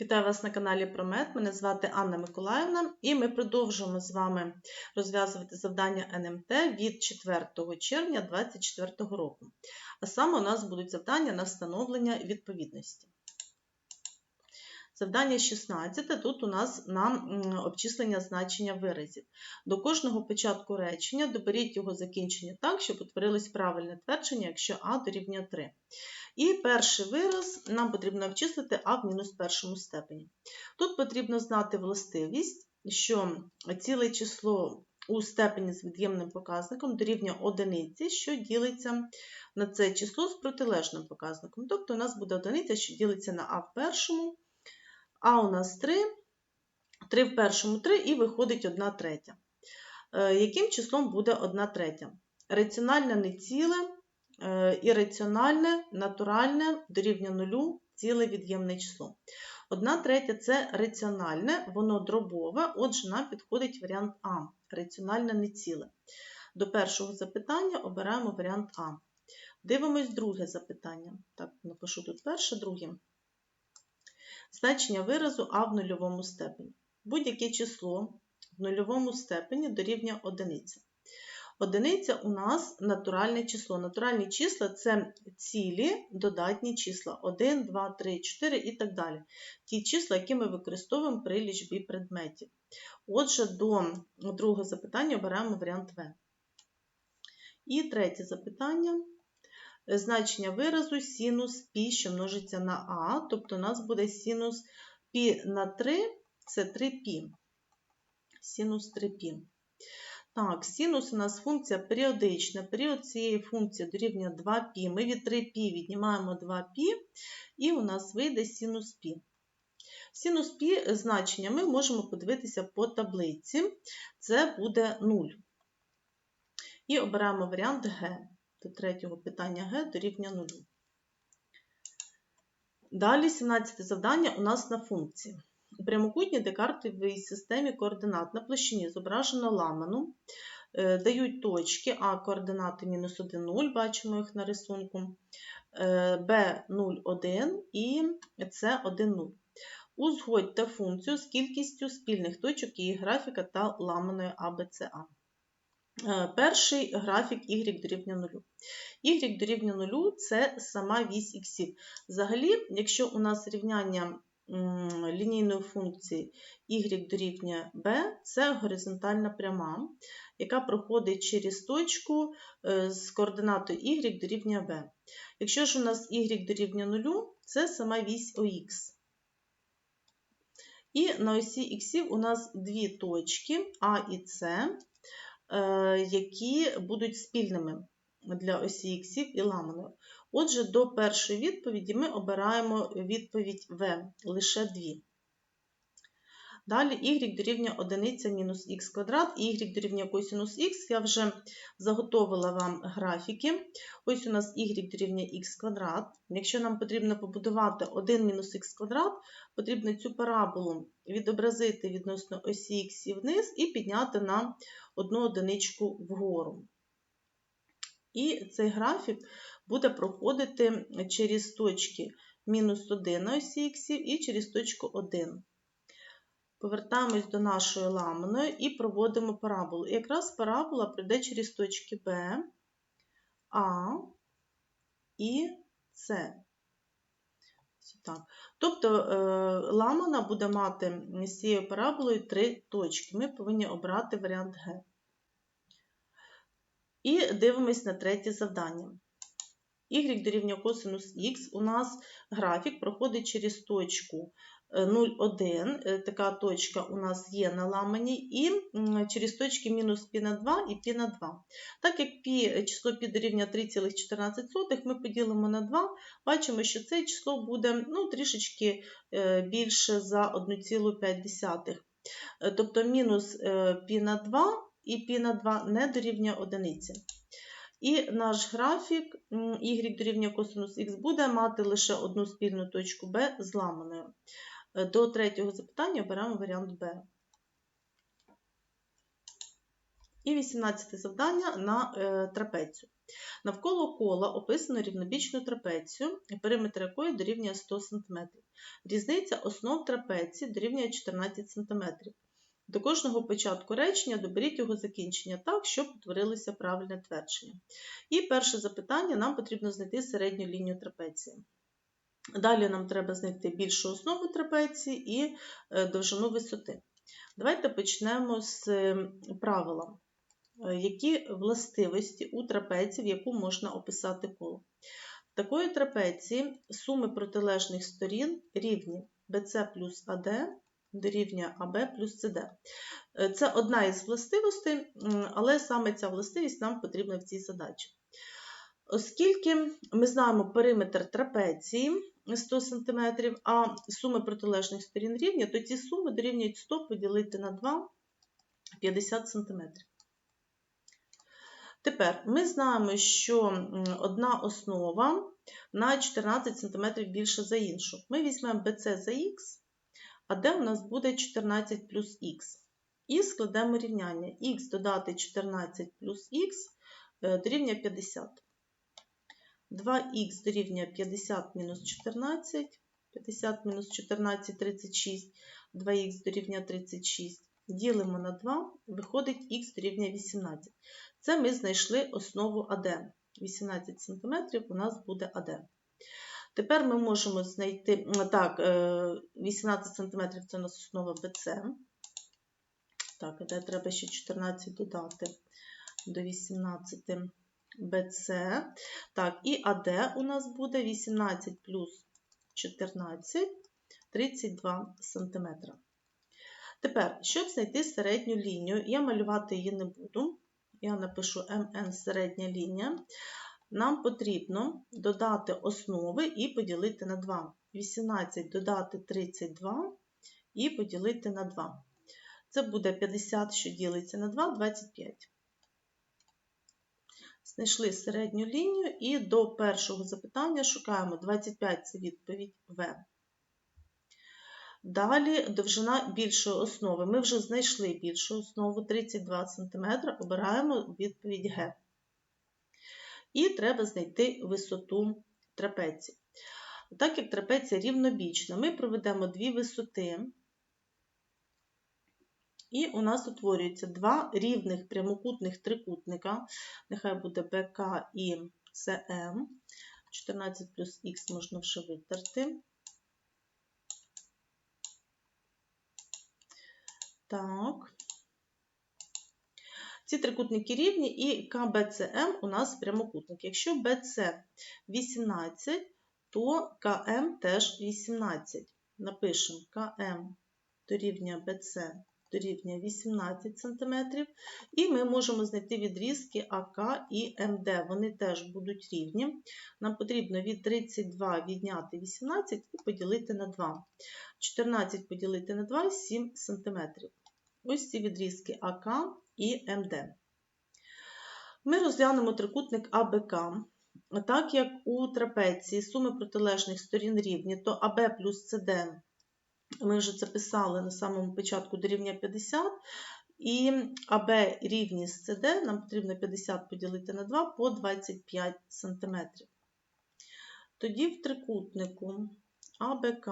Вітаю вас на каналі Промет. Мене звати Анна Миколаївна, і ми продовжуємо з вами розв'язувати завдання НМТ від 4 червня 2024 року. А саме у нас будуть завдання на встановлення відповідності. Завдання 16. Тут у нас на обчислення значення виразів. До кожного початку речення доберіть його закінчення так, щоб утворилось правильне твердження, якщо А дорівнює 3. І перший вираз нам потрібно обчислити А в мінус першому степені. Тут потрібно знати властивість, що ціле число у степені з від'ємним показником дорівнює одиниці, що ділиться на це число з протилежним показником. Тобто у нас буде одиниця, що ділиться на А в першому, А у нас 3, 3 в першому 3 і виходить 1 третя. Е, Яким числом буде 1 третя? Раціональне неціле, е, ірраціональне, натуральне дорівнює нулю, ціле від'ємне число. 1 третя це раціональне, воно дробове, отже, нам підходить варіант А, раціональне неціле. До першого запитання обираємо варіант А. Дивимось друге запитання. Так, напишу тут перше, друге. Значення виразу А в нульовому степені. Будь-яке число в нульовому степені дорівнює одиниці. Одиниця у нас натуральне число. Натуральні числа це цілі додатні числа 1, 2, 3, 4 і так далі. Ті числа, які ми використовуємо при лічбі предметів. Отже, до другого запитання обираємо варіант В. І третє запитання Значення виразу синус пі, що множиться на А, тобто у нас буде синус пі на 3, це 3π. Синус 3π. Так, синус у нас функція періодична. Період цієї функції дорівнює 2π. Ми від 3π віднімаємо 2π, і у нас вийде синус π. Синус π значення ми можемо подивитися по таблиці. Це буде 0. І обираємо варіант Г. До третього питання Г дорівнює 0. Далі 17 завдання у нас на функції. У прямокутній декартовій системі координат на площині зображено ламану, е, дають точки А координати мінус 1, 0, бачимо їх на рисунку, е, Б 0, 1 і С 1, 0. Узгодьте функцію з кількістю спільних точок її графіка та ламаної АБЦА. Е, Перший графік y дорівнює 0. y дорівнює 0 – це сама вісь іксів. Взагалі, якщо у нас рівняння лінійної функції y дорівнює b, це горизонтальна пряма, яка проходить через точку е, з координатою y дорівнює b. Якщо ж у нас y дорівнює 0, це сама вісь ОХ. І на осі іксів у нас дві точки А і С, які будуть спільними для осі іксів і ламаних? Отже, до першої відповіді ми обираємо відповідь В, лише дві. Далі y дорівнює 1 мінус х квадрат, і y дорівнює косинус х. Я вже заготовила вам графіки. Ось у нас y дорівнює х квадрат. Якщо нам потрібно побудувати 1 мінус х квадрат, потрібно цю параболу відобразити відносно осі х вниз і підняти на одну одиничку вгору. І цей графік буде проходити через точки мінус 1 на осі х і через точку 1. Повертаємось до нашої ламаної і проводимо параболу. І якраз парабола пройде через точки Б, А і С. Так. Тобто е, ламана буде мати з цією параболою три точки. Ми повинні обрати варіант Г. І дивимось на третє завдання. Y дорівнює косинус х, у нас графік проходить через точку 0,1, э, така точка у нас є на ламані, і через точки мінус пі на 2 і пі на 2. Так як пі, э, число пі дорівнює 3,14, ми поділимо на 2, бачимо, що це число буде ну, трішечки э, більше за 1,5. Тобто мінус е, пі на 2 і пі на 2 не дорівнює одиниці. І наш графік y дорівнює косинус х буде мати лише одну спільну точку b ламаною. До третього запитання оберемо варіант Б. І 18 завдання на е, трапецію. Навколо кола описано рівнобічну трапецію, периметр якої дорівнює 100 см. Різниця основ трапеції дорівнює 14 см. До кожного початку речення доберіть його закінчення так, щоб утворилося правильне твердження. І перше запитання: нам потрібно знайти середню лінію трапеції. Далі нам треба знайти більшу основу трапеції і е, довжину висоти. Давайте почнемо з правила. Е, які властивості у трапеції, в яку можна описати коло? В такої трапеції суми протилежних сторін рівні BC плюс AD дорівнює АБ плюс CD. Е, це одна із властивостей, але саме ця властивість нам потрібна в цій задачі. Оскільки ми знаємо периметр трапеції 100 см, а суми протилежних сторін рівні, то ці суми дорівнюють 100 поділити на 2 50 см. Тепер ми знаємо, що одна основа на 14 см більша за іншу. Ми візьмемо BC за х, а де у нас буде 14 плюс х. І складемо рівняння х додати 14 плюс х е, дорівнює 50. 2х дорівнює 50 мінус 14, 50 мінус 14 36, 2х дорівнює 36. Ділимо на 2, виходить х дорівнює 18. Це ми знайшли основу АД. 18 см у нас буде АД. Тепер ми можемо знайти, так, 18 е, см це у нас основа BC. Так, де треба ще 14 додати до 18 BC. Так, і АД у нас буде 18 плюс 14, 32 см. Тепер, щоб знайти середню лінію, я малювати її не буду. Я напишу МН середня лінія. Нам потрібно додати основи і поділити на 2. 18 додати 32 і поділити на 2. Це буде 50, що ділиться на 2, 25. Знайшли середню лінію і до першого запитання шукаємо 25 це відповідь В. Далі довжина більшої основи. Ми вже знайшли більшу основу 32 см, обираємо відповідь Г. І треба знайти висоту трапеції. Так як трапеція рівнобічна, ми проведемо дві висоти, і у нас утворюються два рівних прямокутних трикутника. Нехай буде БК і СМ. 14 плюс х можна вже витерти. Так. Ці трикутники рівні і КБЦМ у нас прямокутник. Якщо BC 18, то КМ теж 18. Напишемо КМ дорівнює BC дорівнює 18 см. І ми можемо знайти відрізки АК і МД. Вони теж будуть рівні. Нам потрібно від 32 відняти 18 і поділити на 2. 14 поділити на 2 7 см. Ось ці відрізки АК і МД. Ми розглянемо трикутник АБК. Так як у трапеції суми протилежних сторін рівні, то АБ плюс СД, ми вже це писали на самому початку дорівнює 50, і АБ рівні з СД, нам потрібно 50 поділити на 2 по 25 см. Тоді в трикутнику АБК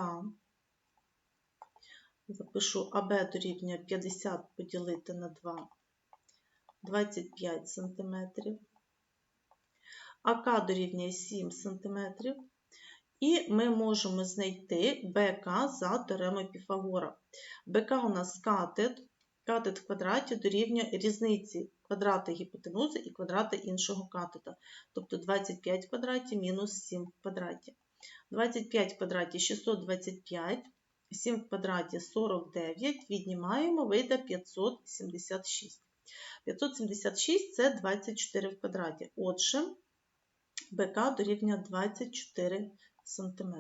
Запишу АБ дорівнює 50 поділити на 2, 25 см. АК дорівнює 7 см. І ми можемо знайти БК за теоремою Піфагора. БК у нас катет. Катет в квадраті дорівнює різниці квадрати гіпотенузи і квадрати іншого катета. Тобто 25 в квадраті мінус 7 в квадраті. 25 в квадраті 625. 7 в квадраті 49, віднімаємо, вийде 576. 576 це 24 в квадраті. Отже, БК дорівнює 24 см.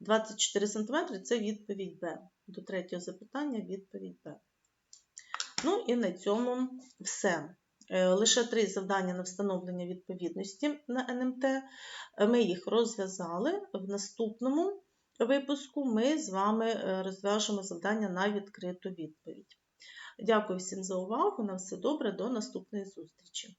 24 см це відповідь Б. До третього запитання відповідь Б. Ну і на цьому все. Е, лише три завдання на встановлення відповідності на НМТ. Ми їх розв'язали в наступному випуску ми з вами е, розв'яжемо завдання на відкриту відповідь. Дякую всім за увагу. На все добре, до наступної зустрічі!